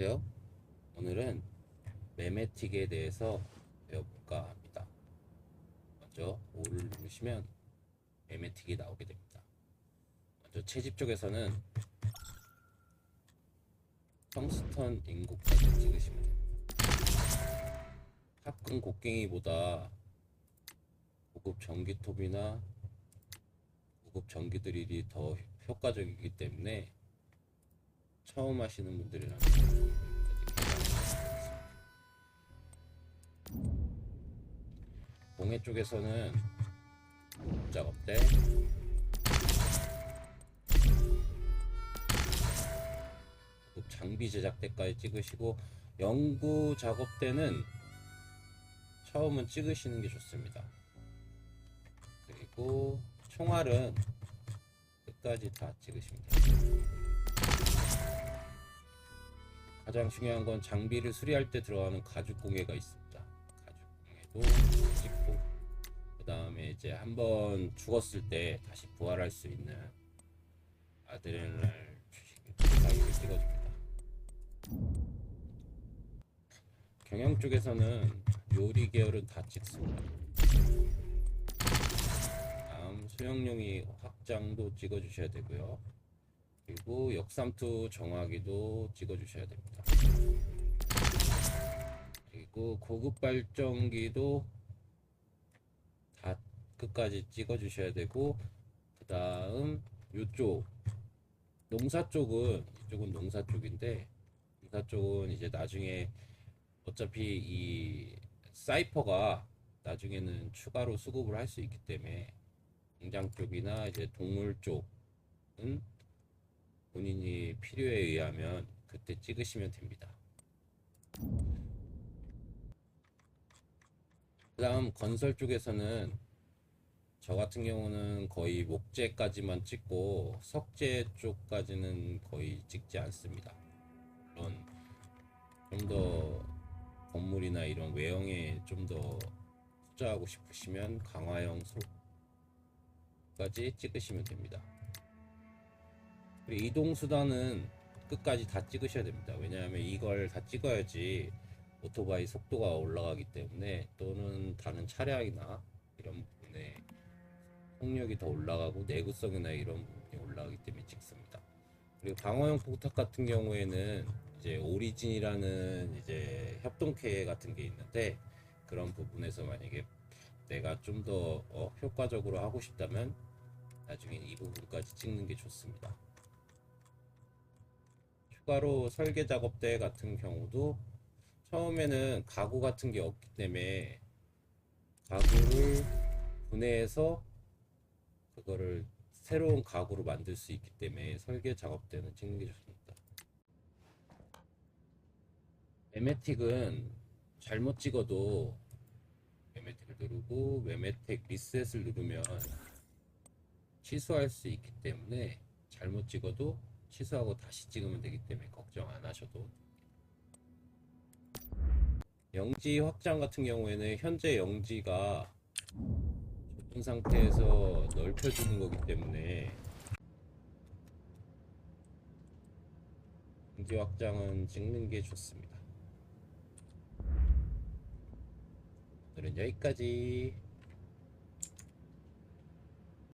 안녕하세요. 오늘은 매매틱에 대해서 배워볼까 합니다. 먼저 O를 누르시면 매매틱이 나오게 됩니다. 먼저 채집 쪽에서는 텅스턴 인국까지 찍으시면 됩니다. 탑근 곡괭이보다 고급 전기톱이나 고급 전기드릴이 더 효과적이기 때문에 처음 하시는 분들이라면 공예 쪽에서는 작업대 그 장비 제작대까지 찍으시고 연구 작업대는 처음은 찍으시는 게 좋습니다. 그리고 총알은 끝까지 다 찍으시면 됩니다. 가장 중요한 건 장비를 수리할 때 들어가는 가죽 공예가 있습니다. 가죽 공예도 찍고 그 다음에 이제 한번 죽었을 때 다시 부활할 수 있는 아드레날 주사위를 찍어줍니다. 경영 쪽에서는 요리 계열은 다 찍습니다. 다음 소형용이 확장도 찍어주셔야 되고요. 그리고 역삼투 정화기도 찍어주셔야 됩니다. 그리고 고급 발전기도 다 끝까지 찍어주셔야 되고 그 다음 이쪽 농사 쪽은 이쪽은 농사 쪽인데 농사 쪽은 이제 나중에 어차피 이 사이퍼가 나중에는 추가로 수급을 할 수 있기 때문에 공장 쪽이나 이제 동물 쪽은 본인이 필요에 의하면 그때 찍으시면 됩니다. 그 다음 건설 쪽에서는 저 같은 경우는 거의 목재까지만 찍고 석재 쪽까지는 거의 찍지 않습니다. 물론 좀더 건물이나 이런 외형에 좀 더 투자하고 싶으시면 강화형 소까지 찍으시면 됩니다. 이동 수단은 끝까지 다 찍으셔야 됩니다. 왜냐하면 이걸 다 찍어야지 오토바이 속도가 올라가기 때문에 또는 다른 차량이나 이런 부분에 속력이 더 올라가고 내구성이나 이런 부분이 올라가기 때문에 찍습니다. 그리고 방어용 폭탄 같은 경우에는 이제 오리진이라는 이제 협동캐 같은 게 있는데 그런 부분에서 만약에 내가 좀더 어, 효과적으로 하고 싶다면 나중에 이 부분까지 찍는 게 좋습니다. 추가로 설계 작업대 같은 경우도 처음에는 가구 같은 게 없기 때문에 가구를 분해해서 그거를 새로운 가구로 만들 수 있기 때문에 설계 작업대는 찍는 게 좋습니다. 메메틱은 잘못 찍어도 메메틱을 누르고 메메틱 리셋을 누르면 취소할 수 있기 때문에 잘못 찍어도 취소하고 다시 찍으면 되기 때문에 걱정 안 하셔도 영지 확장 같은 경우에는 현재 영지가 좁은 상태에서 넓혀주는 거기 때문에 영지 확장은 찍는 게 좋습니다. 오늘은 여기까지.